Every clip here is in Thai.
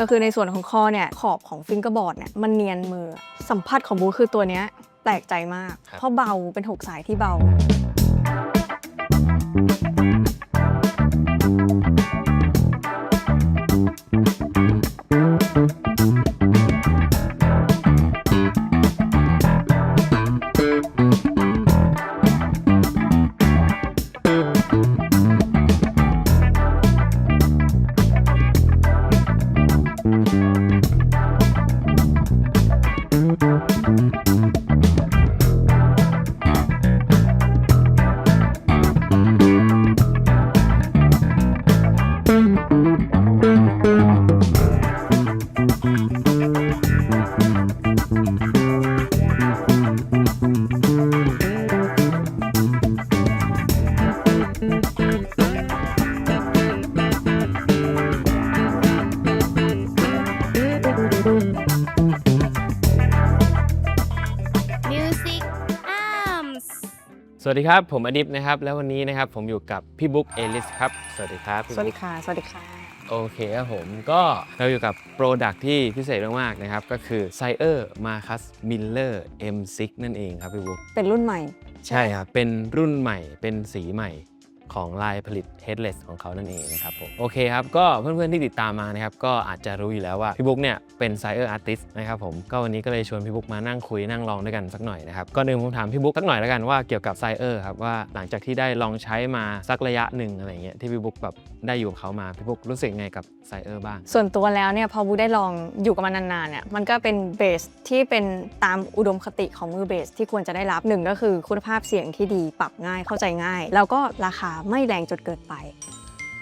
ก็คือในส่วนของคอเนี่ยขอบของฟิงเกอร์บอร์ดเนี่ยมันเนียนมือสัมผัสของบูคือตัวเนี้ยแปลกใจมากครับเพราะเบาเป็นหกสายที่เบา สวัสดีครับผมอดิฟนะครับ แล้ววันนี้นะครับผมอยู่กับพี่บุ๊กเอลิสครับ สวัสดีครับพี่สวัสดีบุ๊กค่ะ สวัสดีค่ะ โอเคครับผมก็เราอยู่กับโปรดักที่พิเศษมากๆนะครับ ก็คือ s i เออร์มาคัสมิลเลอร์ M6 นั่นเองครับพี่บุ๊ก เป็นรุ่นใหม่ ใช่ครับ เป็นรุ่นใหม่ เป็นสีใหม่ ของลายผลิต headless ของเขานั่นเองนะครับผมโอเคครับ ก็เพื่อนๆที่ติดตามมานะครับ ก็อาจจะรู้อยู่แล้วว่าพี่บุ๊กเนี่ยเป็นไซเออร์อาร์ติสนะครับผมก็วันนี้ก็เลยชวนพี่บุ๊กมานั่งคุยนั่งลองด้วยกันสักหน่อยนะครับก็เดินผมถามพี่บุ๊กสักหน่อยแล้วกันว่าเกี่ยวกับไซเออร์ครับว่าหลังจากที่ได้ลองใช้มาสักระยะหนึ่งอะไรเงี้ยที่พี่บุ๊กแบบได้อยู่กับเขามาพี่บุ๊กรู้สึกไงกับ ไซเออร์บ้าง ส่วนตัวแล้วเนี่ยพอบูได้ลองอยู่กับมันนานๆเนี่ยมันก็เป็นเบสที่เป็นตามอุดมคติของมือเบสที่ควรจะได้รับหนึ่งก็คือคุณภาพเสียงที่ดีปรับง่ายเข้าใจง่าย แล้วก็ราคาไม่แรงจนเกินไป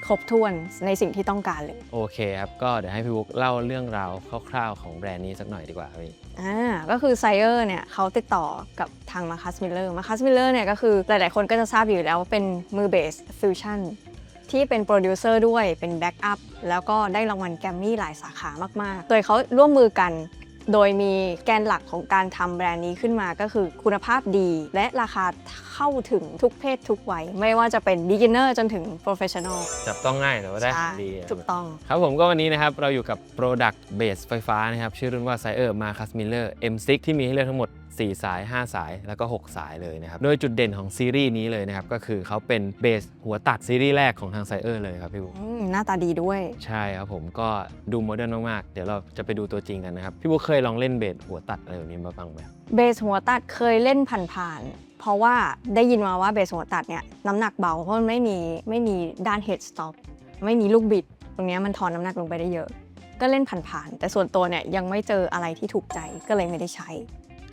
ครบถ้วนในสิ่งที่ต้องการเลย โอเคครับ ก็เดี๋ยวให้พี่บุ๊กเล่าเรื่องราวคร่าวๆของแบรนด์นี้สักหน่อยดีกว่าครับพี่ อ่าก็คือไซเออร์เนี่ยเขาติดต่อกับทางมาคัสมิลเลอร์มาคัสมิลเลอร์เนี่ยก็คือหลายๆคนก็จะทราบอยู่แล้วว่าเป็นมือเบสฟิวชั่น ที่เป็นโปรดิวเซอร์ด้วยเป็นแบ็กอัพแล้วก็ได้รางวัลแกรมมี่หลายสาขามากๆ โดยเขาร่วมมือกันโดยมีแกนหลักของการทำแบรนด์นี้ขึ้นมาก็คือคุณภาพดี และราคาเข้าถึงทุกเพศทุกวัย ไม่ว่าจะเป็น beginner จนถึง professional จับต้องง่ายแต่ว่าได้ใช่ดีถูกต้อง ครับผมก็วันนี้นะครับ เราอยู่กับ Product Base ไฟฟ้านะครับ ชื่อรุ่นว่า s i เออร์มาคัสมิลเลอร์ M6 ที่มีให้เลือกทั้งหมด 4 สาย 5 สายแล้วก็ 6 สายเลยนะครับโดยจุดเด่นของซีรีส์นี้เลยนะครับก็คือเขาเป็นเบสหัวตัดซีรีส์แรกของทาง s i เออร์เลยครับพี่บุ๊คอืมหน้าตาดีด้วย ใช่ครับผมก็ดูโมเดิร์นมากๆ เดี๋ยวเราจะไปดูตัวจริงกันนะครับพี่บุ๊คเคยลองเล่นเบสหัวตัดอะไรแบบนี้มาบ้างไหมครับเบสหัวตัดเคยเล่นผ่านๆ เพราะว่าได้ยินมาว่าเบสหัวตัดเนี่ยน้ำหนักเบาเพราะมันไม่มีไม่มีด้าน head stop ไม่มีลูกบิด ตรงเนี้ยมันทอนน้ำหนักลงไปได้เยอะ ก็เล่นผ่านๆ แต่ส่วนตัวเนี่ยยังไม่เจออะไรที่ถูกใจก็เลยไม่ได้ใช้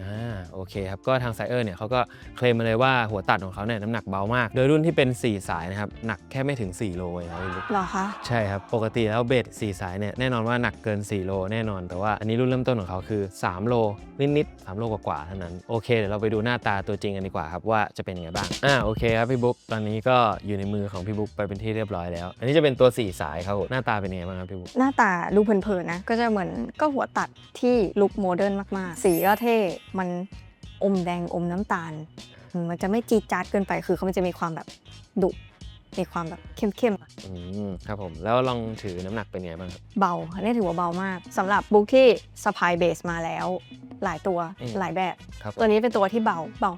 อ่าโอเคครับ ก็ทางไซเออร์เนี่ยเขาก็เคลมมาเลยว่าหัวตัดของเขาเนี่ยน้ำหนักเบามาก โดยรุ่นที่เป็น 4 สายนะครับ หนักแค่ไม่ถึง 4 โลเองครับพี่บุ๊คเหรอคะ ใช่ครับ ปกติแล้วเบส4สายเนี่ยแน่นอนว่าหนักเกิน 4 โลแน่นอน แต่ว่าอันนี้รุ่นเริ่มต้นของเขาคือ 3 โลนิดๆ3โลกว่าๆเท่านั้น โอเคเดี๋ยวเราไปดูหน้าตาตัวจริงกันดีกว่าครับว่าจะเป็นยังไงบ้าง อ่าโอเคครับพี่บุ๊กตอนนี้ก็อยู่ในมือของพี่บุ๊กไปเป็นที่เรียบร้อยแล้ว อันนี้จะเป็นตัว 4 สายครับผมหน้าตาเป็นยังไงบ้างครับพี่บุ๊กหน้าตาดูเพลินๆนะก็จะเหมือนก็หัวตัดที่ลุคโมเดิร์นมากๆ สีก็เท่ มันอมแดงอมน้ำตาล มันจะไม่จีดจาดเกินไป คือเขามันจะมีความแบบดุ มีความแบบเข้มๆอะอืมครับผมแล้วลองถือน้ำหนักเป็นยังไงบ้างครับ เบาอันนี้ถือว่าเบามากสำหรับบุ๊กที่สะพายเบสมาแล้ว หลายตัวอืม หลายแบบ ครับตัวนี้เป็นตัวที่เบาเบา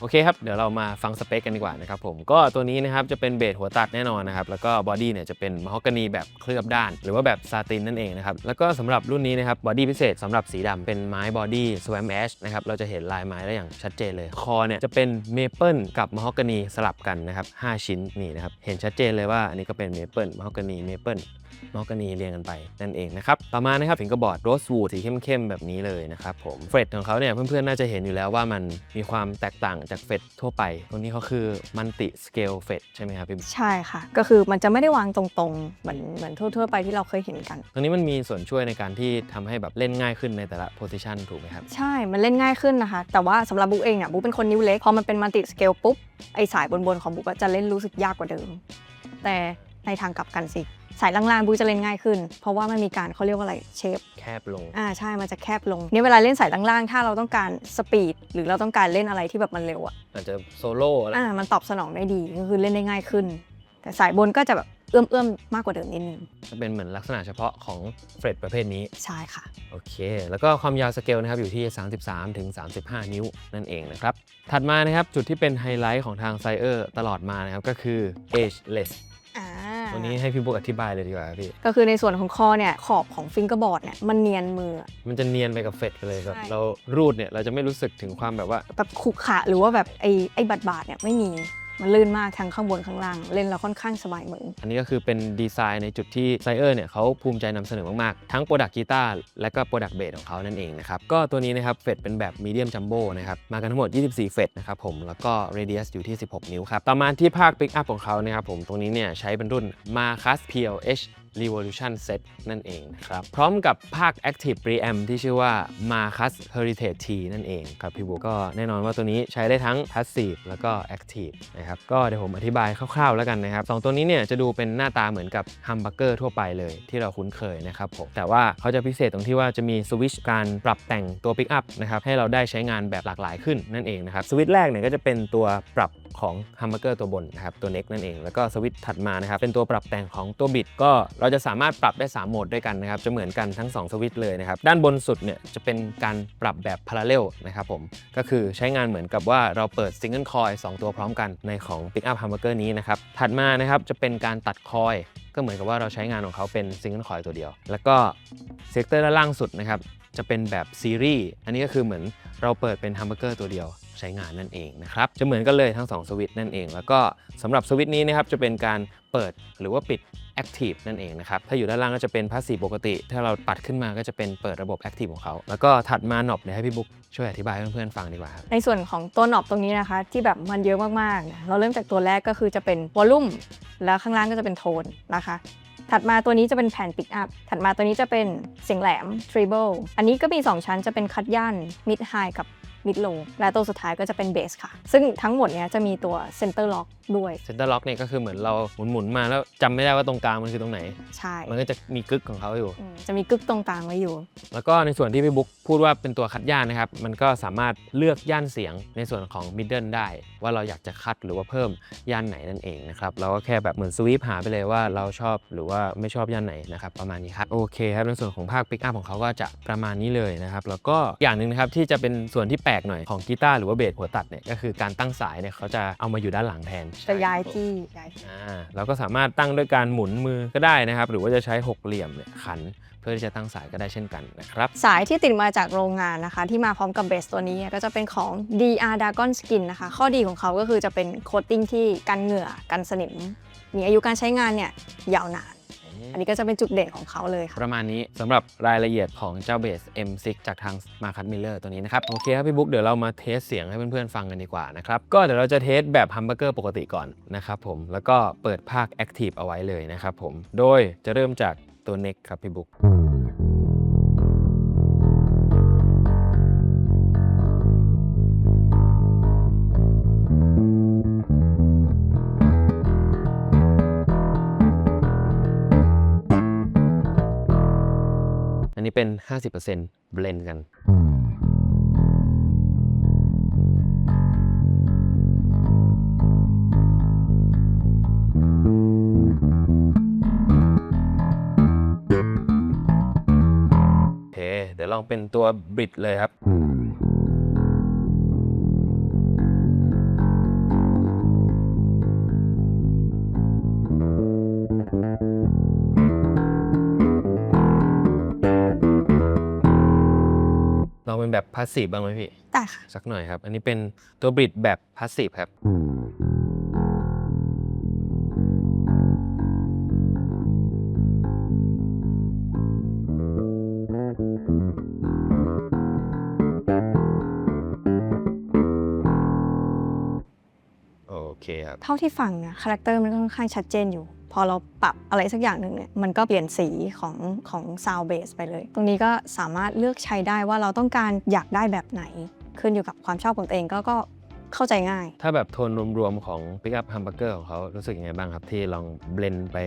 โอเคครับ เดี๋ยวเรามาฟังสเปคกันดีกว่านะครับผมก็ตัวนี้นะครับจะเป็นเบสหัวตัดแน่นอนนะครับ แล้วก็บอดี้เนี่ยจะเป็นม a ฮอกกานีแบบเคลือบด้าน หรือว่าแบบซาตินนั่นเองนะครับ แล้วก็สำหรับรุ่นนี้นะครับบอดี้พิเศษสำหรับสีดำเป็นไม้บอดี้สวมแอชนะครับเราจะเห็นลายไม้ได้อย่างชัดเจนเลย คอเนี่ยจะเป็นเมเปิลกับม a ฮอกกานีสลับกันนะครับ 5 ชิ้นนี่นะครับเห็นชัดเจนเลยว่าอันนี้ก็เป็นเมเปิลม a ฮอกกานีเมเปิลมอกกานีเรียงกันไปนั่นเองนะครับ ต่อมานะครับฟิงเกอร์บอร์ดโรสวูดสีเข้มๆ แบบนี้เลยนะครับผมเฟรดของเขาเนี่ยเพื่อนๆ น่าจะเห็นอยู่แล้วว่ามันมีความแตกต่างจากเฟรดทั่วไป ตรงนี้เขาคือมันติสเกลเฟรดใช่ไหมครับพี่บิ๊กใช่ค่ะ ก็คือมันจะไม่ได้วางตรงๆ เหมือนเหมือนทั่วๆ ไปที่เราเคยเห็นกัน ตรงนี้มันมีส่วนช่วยในการที่ทำให้แบบเล่นง่ายขึ้นในแต่ละโพ i ิชันถูกไหมครับใช่มันเล่นง่ายขึ้นนะคะแต่ว่าสำหรับบุ๊กเองเนี่ยบุ๊กเป็นคนนิ้วเล็กพอมันเป็นมัลติสเกลปุ๊บ ไอสายบนๆของบุ๊กอะจะเล่นรู้สึกยากกว่าเดิม แต่ในทางกลับกันสิ สายล่างๆบุ๊กจะเล่นง่ายขึ้น เพราะว่ามันมีการเขาเรียกว่าอะไรเชฟแคบลงอ่าใช่มันจะแคบลงเนี่ยเวลาเล่นสายล่างๆ ถ้าเราต้องการสปีดหรือเราต้องการเล่นอะไรที่แบบมันเร็วอะอาจจะโซโล่อะไรอ่ามันตอบสนองได้ดีก็คือเล่นได้ง่ายขึ้น แต่สายบนก็จะแบบ เอื้อมๆ มากกว่าเดิมนิดนึงจะเป็นเหมือนลักษณะเฉพาะของเฟรดประเภทนี้ ใช่ค่ะ โอเค แล้วก็ความยาวสเกลนะครับอยู่ที่ 33ถึง35 นิ้วนั่นเองนะครับ ถัดมานะครับจุดที่เป็นไฮไลท์ของทางไซเออร์ตลอดมานะครับก็คือ ageless อ่า วันนี้ให้พี่บุ๊กอธิบายเลยดีกว่าครับพี่ ก็คือในส่วนของคอเนี่ยขอบของฟิงเกอร์บอร์ดเนี่ยมันเนียนมือ มันจะเนียนไปกับเฟรดเลยแบบใช่ เรารูดเนี่ยเราจะไม่รู้สึกถึงความแบบว่า แบบขรุขระหรือว่าแบบไอ้ไอ้บาดบาดๆเนี่ยไม่มี มันลื่นมากทั้งข้างบนข้างล่าง เล่นเราค่อนข้างสบายมือ อันนี้ก็คือเป็นดีไซน์ในจุดที่ไซเออร์เนี่ยเขาภูมิใจนำเสนอมากๆ ทั้งโปรดักกีตาร์และก็โปรดักเบสของเขานั่นเองนะครับ ก็ตัวนี้นะครับเฟดเป็นแบบมีเดียมจัมโบ้นะครับ มากันทั้งหมด 24 เฟดนะครับผม แล้วก็เรเดียสอยู่ที่ 16 นิ้วครับ ต่อมาที่ภาคปิกอัพของเขานะครับผม ตรงนี้เนี่ยใช้เป็นรุ่น Marcus PLH Revolution Set นั่นเองนะครับ พร้อมกับภาค Active Preamp ที่ชื่อว่า Marcus Heritage T นั่นเองครับพี่บุ๊กก็แน่นอนว่าตัวนี้ใช้ได้ทั้ง Passive แล้วก็ Active นะครับ ก็เดี๋ยวผมอธิบายคร่าวๆแล้วกันนะครับสองตัวนี้เนี่ยจะดูเป็นหน้าตาเหมือนกับฮัมบักเกอร์ทั่วไปเลยที่เราคุ้นเคยนะครับผมแต่ว่าเขาจะพิเศษตรงที่ว่าจะมีสวิตชการปรับแต่งตัวปิกอัพนะครับให้เราได้ใช้งานแบบหลากหลายขึ้นนั่นเองนะครับสวิตช์แรกเนี่ยก็จะเป็นตัวปรับ ของฮัมเบอร์เกอร์ตัวบนนะครับตัวเน็กนั่นเอง แล้วก็สวิตช์ถัดมานะครับเป็นตัวปรับแต่งของตัวบิดก็เราจะสามารถปรับได้ 3 โหมดด้วยกันนะครับจะเหมือนกันทั้ง 2 สวิตช์เลยนะครับด้านบนสุดเนี่ยจะเป็นการปรับแบบพาราเรลนะครับผมก็คือใช้งานเหมือนกับว่าเราเปิดซิงเกิลคอย2ตัวพร้อมกันในของ Pickup Humbucker นี้นะครับถัดมานะครับจะเป็นการตัดคอยก็เหมือนกับว่าเราใช้งานของเขาเป็นซิงเกิลคอยตัวเดียว แล้วก็เซกเตอร์ด้านล่างสุดนะครับ จะเป็นแบบซีรีส์อันนี้ก็คือเหมือนเราเปิดเป็นฮัมเบอร์เกอร์ตัวเดียวใช้งานนั่นเองนะครับจะเหมือนกันเลยทั้ง2สวิตช์นั่นเอง แล้วก็สำหรับสวิตช์นี้นะครับจะเป็นการเปิดหรือว่าปิด Active นั่นเองนะครับ ถ้าอยู่ด้านล่างก็จะเป็นพาสซีฟปกติ ถ้าเราปัดขึ้นมาก็จะเป็นเปิดระบบ Active ของเขา แล้วก็ถัดมาหนอบเดี๋ยวให้พี่บุ๊กช่วยอธิบายให้เพื่อนๆฟังดีกว่าครับ ในส่วนของตัวหนอบตรงนี้นะคะ ที่แบบมันเยอะมากๆเนี่ยเราเริ่มจากตัวแรกก็คือจะเป็นวอลลุ่มแล้วข้างล่างก็จะเป็นโทนนะคะ ถัดมาตัวนี้จะเป็นแผ่นปิกอัพ ถัดมาตัวนี้จะเป็นเสียงแหลมทริเบิลอันนี้ก็มี 2 ชั้นจะเป็นคัดย่านมิดไฮกับ มิดโลและตัวสุดท้ายก็จะเป็นเบสค่ะ ซึ่งทั้งหมดเนี้ยจะมีตัวเซนเตอร์ล็อกด้วยเซนเตอร์ล็อกเนี่ยก็คือเหมือนเราหมุนๆมาแล้วจำไม่ได้ว่าตรงกลางมันคือตรงไหน ใช่มันก็จะมีกึกของเขาอยู่ อืมจะมีกึกตรงกลางไว้อยู่ แล้วก็ในส่วนที่พี่บุ๊กพูดว่าเป็นตัวคัดย่านนะครับ มันก็สามารถเลือกย่านเสียงในส่วนของมิดเดิลได้ ว่าเราอยากจะคัดหรือว่าเพิ่มย่านไหนนั่นเองนะครับเราก็แค่แบบเหมือนสวีปหาไปเลยว่าเราชอบหรือว่าไม่ชอบย่านไหนนะครับประมาณนี้ครับโอเคครับในส่วนของภาคปิกอัพของเขาก็จะประมาณนี้เลยนะครับแล้วก็อย่างหนึ่งนะครับที่จะเป็นส่วนที่แปลกหน่อยของกีตาร์หรือว่าเบสหัวตัดเนี่ยก็คือการตั้งสายเนี่ยเขาจะเอามาอยู่ด้านหลังแทนจะย้ายที่ย้ายที่อ่าเราก็สามารถตั้งด้วยการหมุนมือก็ได้นะครับ หรือว่าจะใช้หกเหลี่ยมเนี่ยขันเพื่อที่จะตั้งสายก็ได้เช่นกันนะครับ สายที่ติดมาจากโรงงานนะคะ ที่มาพร้อมกับเบสตัวนี้ก็จะเป็นของ DR Dragon Skin นะคะ ข้อดีของเขาก็คือจะเป็นโคตติ้งที่กันเหงื่อกันสนิม มีอายุการใช้งานเนี่ยยาวนาน อันนี้ก็จะเป็นจุดเด่นของเขาเลยค่ะ ประมาณนี้สำหรับรายละเอียดของเจ้าเบส M6 จากทาง Marcus Miller ตัวนี้นะครับ โอเคครับพี่บุ๊กเดี๋ยวเรามาเทสเสียงให้เพื่อนๆฟังกันดีกว่านะครับ ก็เดี๋ยวเราจะเทสแบบฮัมเบอร์เกอร์ปกติก่อนนะครับผมแล้วก็เปิดภาค Active เอาไว้เลยนะครับผมโดยจะเริ่มจากตัว Neck ครับพี่บุ๊ก นนี้เป็น 50%เบลนด์กันโอเคเดี๋ยวลองเป็นตัวบริดเลยครับ แบบพาสซีฟบ้างไหมพี่ ได้ค่ะ สักหน่อยครับ อันนี้เป็นตัวบริดแบบพาสซีฟครับ โอเคครับ เท่าที่ฟังนะคาแรคเตอร์มันก็ค่อนข้างชัดเจนอยู่ พอเราปรับอะไรสักอย่างหนึ่งเนี่ยมันก็เปลี่ยนสีของของซาวเบสไปเลย ตรงนี้ก็สามารถเลือกใช้ได้ว่าเราต้องการอยากได้แบบไหน ขึ้นอยู่กับความชอบของตัวเองก็ก็เข้าใจง่าย ถ้าแบบโทนรวมๆของ Pickup Humbucker ของเขารู้สึกยังไงบ้างครับ ที่ลองเบลนไป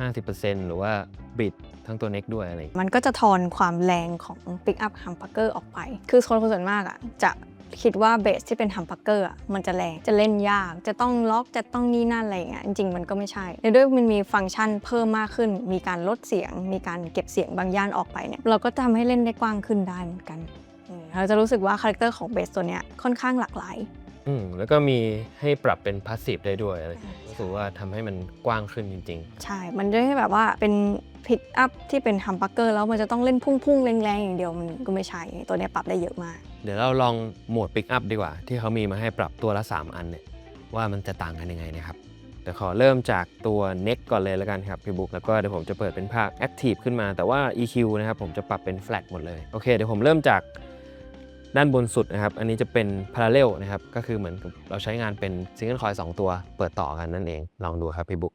50%หรือว่าบิดทั้งตัวเน็กด้วยอะไรอย่างเงี้ยมันก็จะทอนความแรงของ Pick Up Humbucker ออกไป คือคนส่วนมากอะจะ คิดว่าเบสที่เป็นฮัมพักเกอร์มันจะแรงจะเล่นยาก จะต้องล็อกจะต้องนี่นั่นอะไรอย่างเงี้ยจริงๆ มันก็ไม่ใช่ในด้วยมันมีฟังก์ชันเพิ่มมากขึ้น มีการลดเสียง มีการเก็บเสียงบางย่านออกไปเนี่ยเราก็ทำให้เล่นได้กว้างขึ้นได้เหมือนกันเราจะรู้สึกว่าคาแรคเตอร์ของเบสตัวเนี้ยค่อนข้างหลากหลาย อืมแล้วก็มีให้ปรับเป็นพาสซีฟได้ด้วยอะไรใช่รู้สึกว่าทำให้มันกว้างขึ้นจริง ใช่ มันจะให้แบบว่าเป็นพิกอัพที่เป็นฮัมพักเกอร์แล้วมันจะต้องเล่นพุ่งๆ แรงๆ อย่างเดียวมันก็ไม่ใช่ ตัวเนี้ยปรับได้เยอะมาก ๆ เดี๋ยวเราลองโหมดปิกอัพดีกว่า ที่เขามีมาให้ปรับตัวละ 3 อันเนี่ยว่ามันจะต่างกันยังไงนะครับเดี๋ยวขอเริ่มจากตัว neck ก่อนเลยแล้วกันครับพี่บุ๊กแล้วก็เดี๋ยวผมจะเปิดเป็นภาค active ขึ้นมาแต่ว่า EQ นะครับผมจะปรับเป็น flat หมดเลยโอเคเดี๋ยวผมเริ่มจาก ด้านบนสุดนะครับ อันนี้จะเป็น parallel นะครับ ก็คือเหมือนเราใช้งานเป็น single coil 2ตัวเปิดต่อกันนั่นเอง ลองดูครับพี่บุ๊ก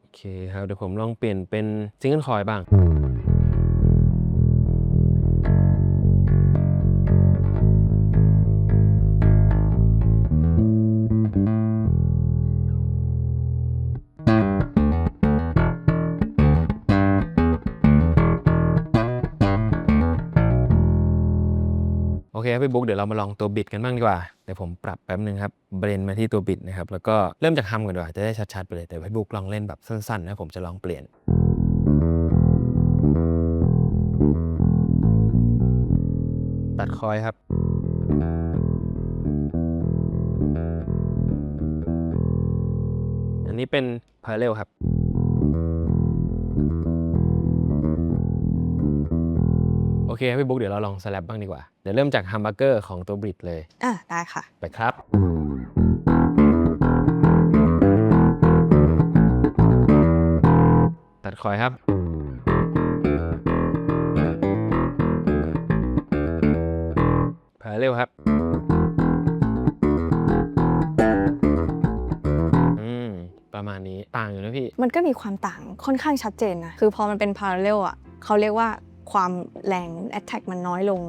โอเคครับ เดี๋ยวผมลองเปลี่ยนเป็น single coil บ้าง ครับพี่บุ๊กเดี๋ยวเรามาลองตัวบิดกันบ้างดีกว่าเดี๋ยวผมปรับแป๊บนึงครับเบรนมาที่ตัวบิดนะครับแล้วก็เริ่มจากฮัมก่อนดีกว่าจะได้ชัดๆไปเลยแต่พี่บุ๊กลองเล่นแบบสั้นๆนะผมจะลองเปลี่ยนตัดคอยครับ อันนี้เป็น parallel ครับ โอเคครับพี่บุ๊กเดี๋ยวเราลองสแลปบ้างดีกว่า เดี๋ยวเริ่มจากฮัมเบอร์เกอร์ของตัวบริดเลย อะได้ค่ะ ไปครับ ตัดคอยครับ พาเร็วครับอืมประมาณนี้ต่างอยู่นะพี่ มันก็มีความต่างค่อนข้างชัดเจนนะ คือพอมันเป็น parallel อะ เขาเรียกว่า ความแรง attack มันน้อยลง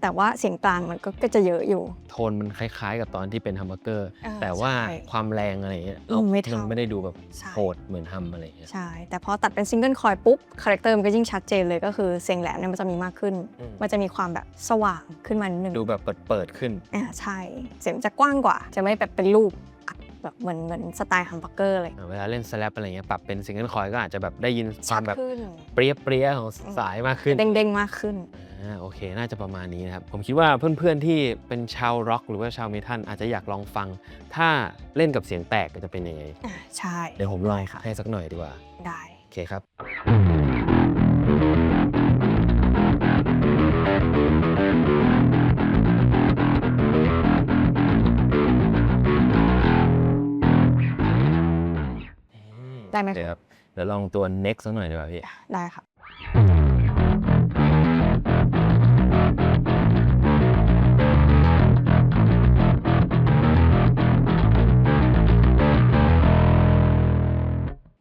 แต่ว่าเสียงกลางมันก็ก็จะเยอะอยู่ โทนมันคล้าย ๆ กับตอนที่เป็นฮัมเบอร์เกอร์อ่าแต่ว่าใช่ความแรงอะไรเงี้ยอืมไม่เท่านไม่ได้ดูแบบใช่ โหดเหมือนฮัมอะไรเงี้ยใช่ แต่พอตัดเป็นซิงเกิลคอยปุ๊บ คาแรคเตอร์มันก็ยิ่งชัดเจนเลยก็คือเสียงแหลมเนี่ยมันจะมีมากขึ้นอืมมันจะมีความแบบสว่างขึ้นมานิดนึงดูแบบเปิดๆขึ้น อ่าใช่ เสียงจะกว้างกว่า จะไม่แบบเป็นรูปอัด แบบเหมือนเหมือนสไตล์ฮัมบักเกอร์อะไรอ่าเวลาเล่นสแลปอะไรเงี้ยปรับเป็นซิงเกิลคอยก็อาจจะแบบได้ยินควาชัมดแบบขึ้นเปรี้ยเปรี้ยๆของสายมากขึ้น เด้งๆมากขึ้น อ่าโอเค น่าจะประมาณนี้นะครับ ผมคิดว่าเพื่อนๆที่เป็นชาวร็อกหรือว่าชาวเมทัลอาจจะอยากลองฟัง ถ้าเล่นกับเสียงแตกจะเป็นยังไง อ่าใช่เดี๋ยวผมลองได้ค่ะ ให้สักหน่อยดีกว่า ได้ โอเคครับ ได้ไหมโอเคครับเดี๋ยวลองตัว next สักหน่อยดีกว่าพี่ ได้ค่ะ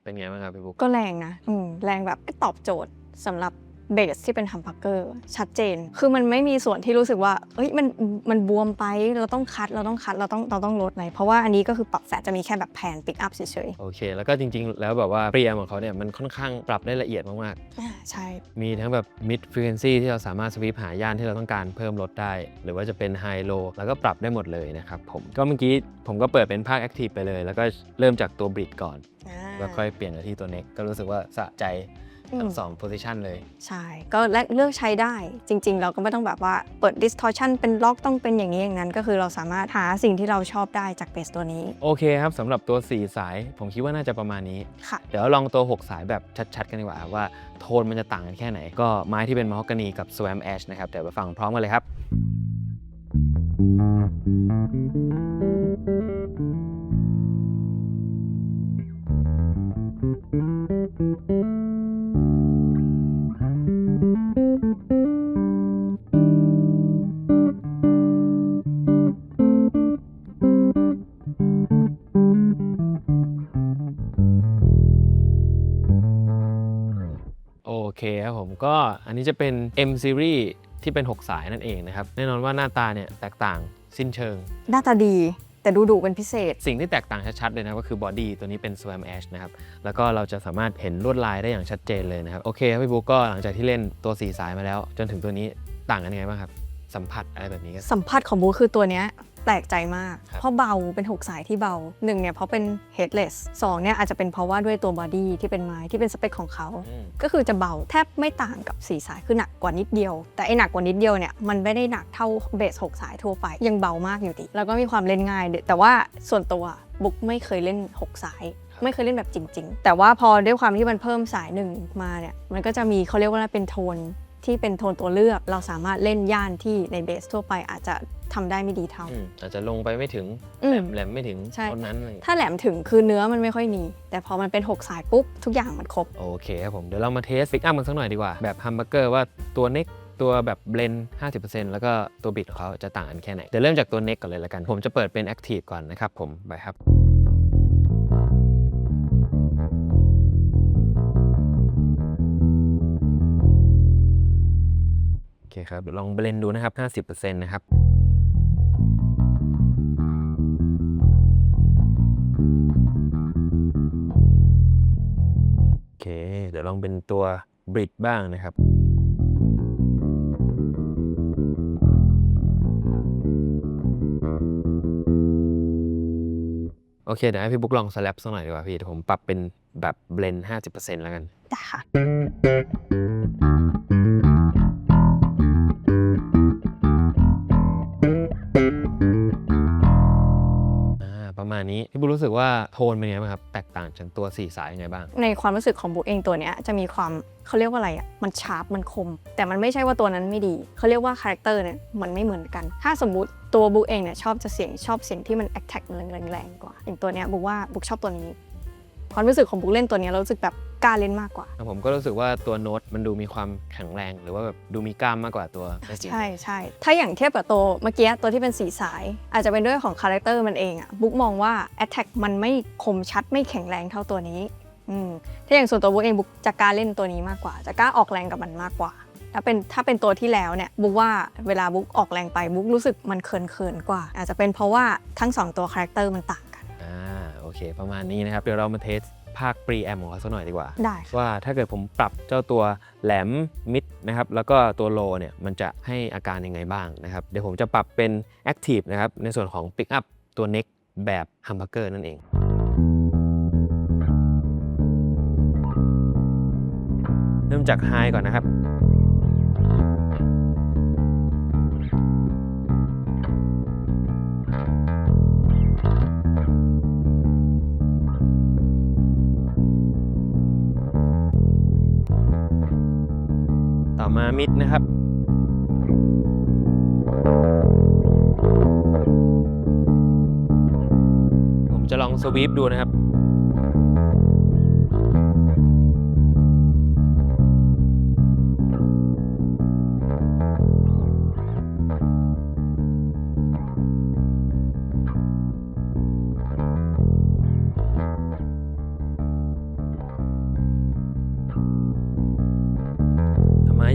เป็นไงบ้างครับพี่บุ๊กก็แรงนะอืมแรงแบบก็ตอบโจทย์สำหรับ เบสที่เป็นฮัมพักเกอร์ชัดเจน คือมันไม่มีส่วนที่รู้สึกว่าเอ้ยมันมันบวมไปเราต้องคัดเราต้องคัดเราต้องเราต้องลดอะไรเพราะว่าอันนี้ก็คือปรับแฟตจะมีแค่แบบแผนปิกอัพเฉยโอเค แล้วก็จริงๆ แล้วแบบว่าเปรียมของเขาเนี่ยมันค่อนข้างปรับได้ละเอียดมากๆอ่าใช่ ๆ มีทั้งแบบ mid frequency ที่เราสามารถสวีปหาย่านที่เราต้องการเพิ่มลดได้ หรือว่าจะเป็น high low แล้วก็ปรับได้หมดเลยนะครับผมก็เมื่อกี้ผมก็เปิดเป็นภาค active ไปเลย แล้วก็เริ่มจากตัว bridge ก่อน อ่า แล้วค่อยเปลี่ยนมาที่ตัว neck ก็รู้สึกว่าสะใจอืม ทั้งสอง position เลย ใช่ ก็และเลือกใช้ได้จริง ๆ เราก็ไม่ต้องแบบว่าเปิด distortion เป็นล็อกต้องเป็นอย่างนี้อย่างนั้น ก็คือเราสามารถหาสิ่งที่เราชอบได้จากเบสตัวนี้ โอเคครับสำหรับตัว 4 สาย ผมคิดว่าน่าจะประมาณนี้ ค่ะ เดี๋ยวลองตัว 6 สายแบบชัด ๆ กันดีกว่าครับว่าโทนมันจะต่างกันแค่ไหน ก็ไม้ที่เป็นม a ฮอกกานีกับ Swam Ash นะครับเดี๋ยวไปฟังพร้อมกันเลยครับ โอเคครับผมก็อันนี้จะเป็น M Series ที่เป็น 6 สายนั่นเองนะครับ แน่นอนว่าหน้าตาเนี่ยแตกต่างสิ้นเชิง หน้าตาดี แต่ดูดุเป็นพิเศษ สิ่งที่แตกต่างชัดๆเลยนะก็คือบอดี้ตัวนี้เป็น Swam Ash นะครับ แล้วก็เราจะสามารถเห็นลวดลายได้อย่างชัดเจนเลยนะครับ โอเคครับพี่บุ๊กก็หลังจากที่เล่นตัว4สายมาแล้ว จนถึงตัวนี้ต่างกันยังไงบ้างครับ สัมผัสอะไรแบบนี้ก็สัมผัสของบูคือตัวเนี้ย แปลกใจมาก ครับ เพราะเบาเป็น 6 สายที่เบาหนึ่งเนี่ยเพราะเป็น headless สองเนี่ยอาจจะเป็นเพราะว่าด้วยตัวบอดี้ที่เป็นไม้ที่เป็นสเปคของเขา อืม ก็คือจะเบาแทบไม่ต่างกับ 4 สายคือหนักกว่านิดเดียว แต่ไอหนักกว่านิดเดียวเนี่ยมันไม่ได้หนักเท่าเบส 6 สายทั่วไป ยังเบามากอยู่ดีแล้วก็มีความเล่นง่ายด้วยแต่ว่าส่วนตัวบุ๊กไม่เคยเล่น 6 สายไม่เคยเล่นแบบจริง ๆ แต่ว่าพอด้วยความที่มันเพิ่มสายหนึ่งมาเนี่ยมันก็จะมีเขาเรียกว่าเป็นโทน ที่เป็นโทนตัวเลือก เราสามารถเล่นย่านที่ในเบสทั่วไปอาจจะทำได้ไม่ดีเท่า อืมอาจจะลงไปไม่ถึงอืแหลมม แหลมไม่ถึงใช่ เท่านั้นอะไรอย่างเงี้ยถ้าแหลมถึงคือเนื้อมันไม่ค่อยมี แต่พอมันเป็น 6 สายปุ๊บ ทุกอย่างมันครบ โอเคครับผมเดี๋ยวเรามาเทสฟิกอัพกันสักหน่อยดีกว่า แบบฮัมเบอร์เกอร์ว่าตัวเน็กตัวแบบเบลน50%แล้วก็ตัวบิดของเขาจะต่างกันแค่ไหนเดี๋ยวเริ่มจากตัวเน็กก่อนเลยละกัน ผมจะเปิดเป็นแอคทีฟก่อนนะครับผมไปครับ คครับเดี๋ยวลองเบลนดูนะครับ 50%นะครับโอเค เดี๋ยวลองเป็นตัวบริดบ้างนะครับโอเค เดี๋ยวให้พี่บุ๊กลองสแลปสักหน่อยดีกว่าพี่เดี๋ยวผมปรับเป็นแบบเบลน50%แล้วกัน ได้ค่ะ มาณนี้พี่บุ๊กรู้สึกว่าโทนเป็นไงบ้างครับแตกต่างจากตัว4สายยังไงบ้าง ในความรู้สึกของบุ๊กเองตัวเนี้ยจะมีความเขาเรียกว่าอะไรอะมันชาร์ปมันคม แต่มันไม่ใช่ว่าตัวนั้นไม่ดีเขาเรียกว่าคาแรคเตอร์เนี่ยมันไม่เหมือนกัน ถ้าสมมุติตัวบุ๊กเองเนี่ยชอบจะเสียงชอบเสียงที่มันแอคแท็กแรงๆกว่าอย่างตัวเนี้ยบุ๊กว่าบุ๊กชอบตัวนี้ ความรู้สึกของบุ๊กเล่นตัวเนี้ยเรารู้สึกแบบกล้าเล่นมากกว่า ผมก็รู้สึกว่าตัวโน้ตมันดูมีความแข็งแรง หรือว่าแบบดูมีกล้ามมากกว่าตัวเบสจริงใช่ใช่ถ้าอย่างเทียบกับตัวเมื่อกี้ตัวที่เป็นสีสาย อาจจะเป็นด้วยของคาแรคเตอร์มันเองอะบุ๊กมองว่า Attack มันไม่คมชัดไม่แข็งแรงเท่าตัวนี้อืมถ้าอย่างส่วนตัวบุ๊กเองบุ๊กจะกล้าเล่นตัวนี้มากกว่า จะกล้าออกแรงกับมันมากกว่าถ้าเป็นถ้าเป็นตัวที่แล้วเนี่ยบุ๊กว่าเวลาบุ๊กออกแรงไปบุ๊กรู้สึกมันเขินเขินๆกว่า อาจจะเป็นเพราะว่าทั้งสองตัวคาแรคเตอร์มันต่างกันอ่าโอ เค ประมาณนี้นะครับ เดี๋ยวเรามาเทสภาคปรีแอมของเขาสักหน่อยดีกว่า ได้ค่ะว่าถ้าเกิดผมปรับเจ้าตัวแหลมมิดนะครับ แล้วก็ตัวโลเนี่ยมันจะให้อาการยังไงบ้างนะครับ เดี๋ยวผมจะปรับเป็น Active นะครับ ในส่วนของ Pick Up ตัว Neck แบบฮัมเบอร์เกอร์นั่นเองเริ่มจาก High ก่อนนะครับ ต่อมามิดนะครับผมจะลองสวีปดูนะครับ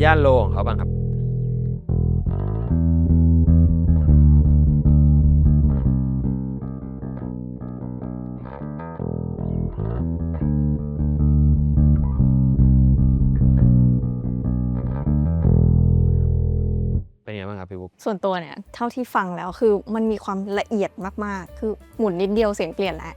ย่านโลของเขาบ้างครับเป็นไงบ้างครับพี่บุ๊กส่วนตัวเนี่ยเท่าที่ฟังแล้วคือมันมีความละเอียดมากๆ คือหมุนนิดเดียวเสียงเปลี่ยนแล้ว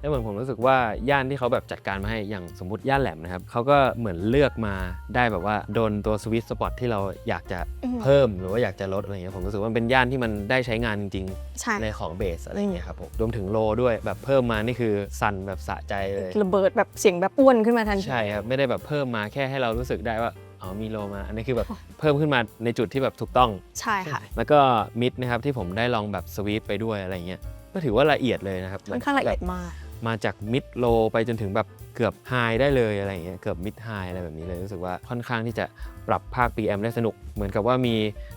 แล้วเหมือนผมรู้สึกว่าย่านที่เขาแบบจัดการมาให้อย่างสมมติย่านแหลมนะครับเขาก็เหมือนเลือกมาได้แบบว่าโดนตัวสวิตสปอตที่เราอยากจะอืม เพิ่มหรือว่าอยากจะลดอะไรเงี้ยผมรู้สึกว่ามันเป็นย่านที่มันได้ใช้งานจริงใช่ ๆในของเบสอะไรเงี้ยครับผมรวมถึงโลด้วยแบบเพิ่มมานี่คือสั่นแบบสะใจเลย ระเบิดแบบเสียงแบบอ้วนขึ้นมาทันที ใช่ครับ ไม่ได้แบบเพิ่มมาแค่ให้เรารู้สึกได้ว่าอ๋อมีโลมา อันนี้คือแบบเพิ่มขึ้นมาในจุดที่แบบถูกต้อง ใช่ค่ะ แล้วก็มิดนะครับที่ผมได้ลองแบบสวีปไปด้วยอะไรเงี้ย ก็ถือว่าละเอียดเลยนะครับค่อนข้างละเอียดแบบมาก มาจากมิดโลไปจนถึงแบบเกือบไฮได้เลยอะไรอย่างเงี้ยเกือบมิดไฮอะไรแบบนี้เลยรู้สึกว่าค่อนข้างที่จะปรับภาค PM ได้สนุก เหมือนกับว่ามี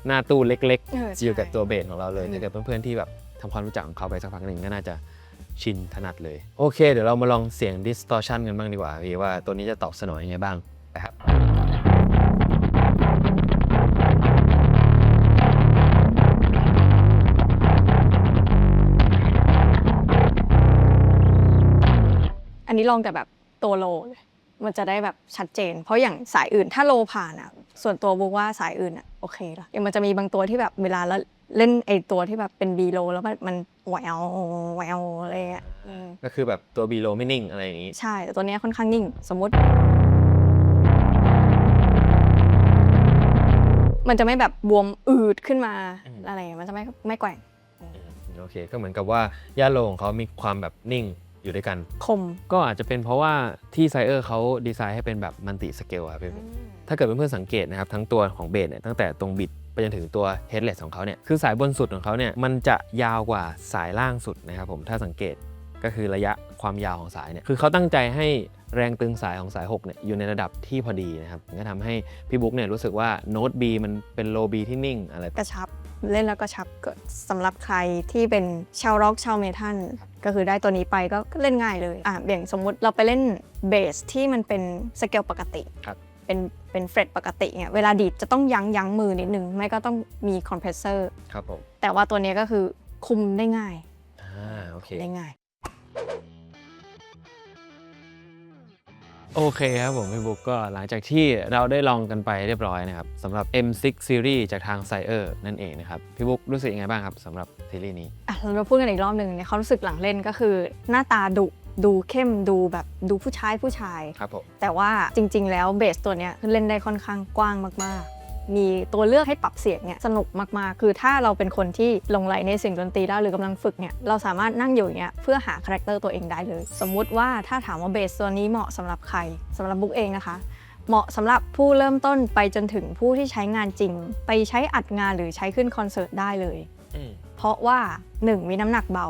หน้าตู้เล็กเออใช่ๆอยู่กับตัวเบสของเราเลยอืมถ้าเกิดเพื่อนๆที่แบบทำความรู้จักของเขาไปสักพักหนึ่งก็น่าจะชินถนัดเลย โอเค เดี๋ยวเรามาลองเสียง distortion กันบ้างดีกว่าพี่ว่าตัวนี้จะตอบสนองยังไงบ้างนะครับ นนี้ลองแต่แบบตัวโลเลยมันจะได้แบบชัดเจน เพราะอย่างสายอื่นถ้าโลผ่านอะ ส่วนตัวบุ๊กว่าสายอื่นอะโอเคละอย่างมันจะมีบางตัวที่แบบเวลาแล้วเล่นไอตัวที่แบบเป็นบีโลแล้วมันมันแหววแหววอะไรเงี้ยอืมก็คือแบบตัวบีโลไม่นิ่งอะไรอย่างนี้ ใช่แต่ตัวเนี้ยค่อนข้างนิ่ง สมมติ มันจะไม่แบบบวมอืดขึ้นมาอืม อะไรเงี้ยมันจะไม่ไม่แกว่ง โอเค ก็เหมือนกับว่าย่าโลของเขามีความแบบนิ่ง อยู่ด้วยกัน คม ก็อาจจะเป็นเพราะว่าที่ไซเออร์เขาดีไซน์ให้เป็นแบบมัลติสเกลอะพี่บุ๊คถ้าเกิดเพื่อนๆสังเกตนะครับ ทั้งตัวของเบสเนี่ยตั้งแต่ตรงบิดไปจนถึงตัวเฮดเลสของเขาเนี่ยคือสายบนสุดของเขาเนี่ยมันจะยาวกว่าสายล่างสุดนะครับผมถ้าสังเกตก็คือระยะความยาวของสายเนี่ยคือเขาตั้งใจให้ แรงตึงสายของสาย 6 เนี่ยอยู่ในระดับที่พอดีนะครับก็ทำให้พี่บุ๊กเนี่ยรู้สึกว่าโน้ต B มันเป็นโล B ที่นิ่งอะไรกระชับเล่นแล้วก็ชับก็สำหรับใครที่เป็นชาวร็อกชาวเมทัลก็คือได้ตัวนี้ไปก็ก็เล่นง่ายเลยอะอย่างสมมุติเราไปเล่นเบสที่มันเป็นสเกลปกติครับเป็นเป็นเฟรตปกติเนี่ยเวลาดีดจะต้องยั้งยั้งมือนิดนึงไม่ก็ต้องมีคอมเพรสเซอร์ครับผมแต่ว่าตัวเนี้ยก็คือคุมได้ง่ายอ่าโอเคได้ง่าย โอเคครับผมพี่บุ๊กก็หลังจากที่เราได้ลองกันไปเรียบร้อยนะครับสำหรับ M6 Series จากทาง s i เออร์นั่นเองนะครับ พี่บุ๊กรู้สึกยังไงบ้างครับสำหรับซีรีส์นี้อะเรามาพูดกันอีกรอบหนึ่งเนี่ยเขามรู้สึกหลังเล่นก็คือหน้าตาดุดูเข้มดูแบบดูผู้ชายผู้ชาย ครับผมแต่ว่าจริง ๆ แล้วเบสตัวเนี้ยเล่นได้ค่อนข้างกว้างมากๆ มีตัวเลือกให้ปรับเสียงเนี่ยสนุกมาก ๆ คือถ้าเราเป็นคนที่หลงไหลในเสียงดนตรีได้หรือกำลังฝึกเนี่ยเราสามารถนั่งอยู่อย่างเงี้ยเพื่อหาคาแรคเตอร์ตัวเองได้เลย สมมุติว่าถ้าถามว่าเบสตัวนี้เหมาะสำหรับใครสำหรับบุ๊กเองนะคะเหมาะสำหรับผู้เริ่มต้นไปจนถึงผู้ที่ใช้งานจริง ไปใช้อัดงานหรือใช้ขึ้นคอนเสิร์ตได้เลย เพราะว่า 1 มีน้ำหนักเบา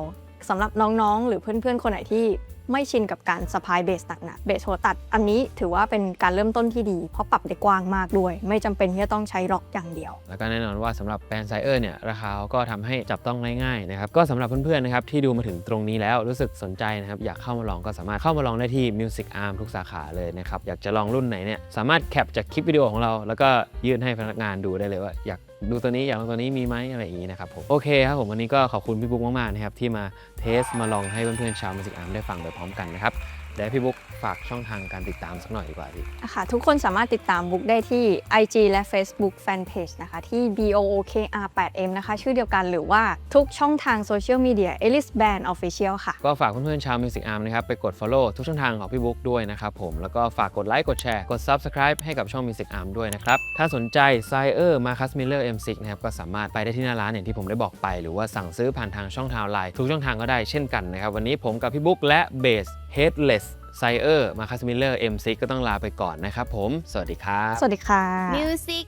สำหรับน้องๆ หรือเพื่อนๆ คนไหนที่ ไม่ชินกับการสะพายเบสหนักหนะเบสหัวตัด อันนี้ถือว่าเป็นการเริ่มต้นที่ดี เพราะปรับได้กว้างมากด้วย ไม่จำเป็นที่จะต้องใช้ล็อกอย่างเดียว แล้วก็แน่นอนว่าสำหรับแบรนด์ไซเออร์เนี่ยราคาก็ทำให้จับต้องง่ายๆนะครับก็สำหรับเพื่อนๆนะครับที่ดูมาถึงตรงนี้แล้วรู้สึกสนใจนะครับอยากเข้ามาลองก็สามารถเข้ามาลองได้ที่ Music Arm ทุกสาขาเลยนะครับอยากจะลองรุ่นไหนเนี่ยสามารถแคปจากคลิปวิดีโอของเรา แล้วก็ยื่นให้พนักงานดูได้เลยว่าอยาก ดูตัวนี้อยากลองตัวนี้มีไหมอะไรอย่างนี้นะครับผมโอเคครับผมวันนี้ก็ขอบคุณพี่บุ๊กมากๆนะครับที่มาเทสมาลองให้เพื่อนๆชาวมอสิกอาร์มได้ฟังไปพร้อมกันนะครับ เดี๋ยวให้พี่บุ๊กฝากช่องทางการติดตามสักหน่อยดีกว่าพี่ อะค่ะทุกคนสามารถติดตามบุ๊กได้ที่ IG และ Facebook Fanpage นะคะ ที่ BOOKR8M นะคะ ชื่อเดียวกันหรือว่าทุกช่องทางโซเชียลมีเดีย Alice Band Official ค่ะ ก็ฝากเพื่อนๆชาว Music Arm นะครับไปกด Follow ทุกช่องทางของพี่บุ๊กด้วยนะครับผม แล้วก็ฝากกดไลค์กดแชร์กด Subscribe ให้กับช่อง Music Arm ด้วยนะครับ ถ้าสนใจ s i เออร์ Marcus Miller M6 นะครับก็สามารถไปได้ที่หน้าร้านอย่างที่ผมได้บอกไป หรือว่าสั่งซื้อผ่านทางช่องทางไลน์ทุกช่องทางก็ได้เช่นกันนะครับวันนี้ผมกับพี่บุ๊กและ Bass Headless s i เออร์ Marcus Miller M6 ก็ต้องลาไปก่อนนะครับผม สวัสดีครับ สวัสดีค่ะ Music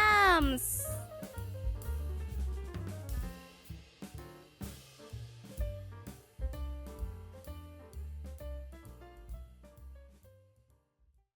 Arms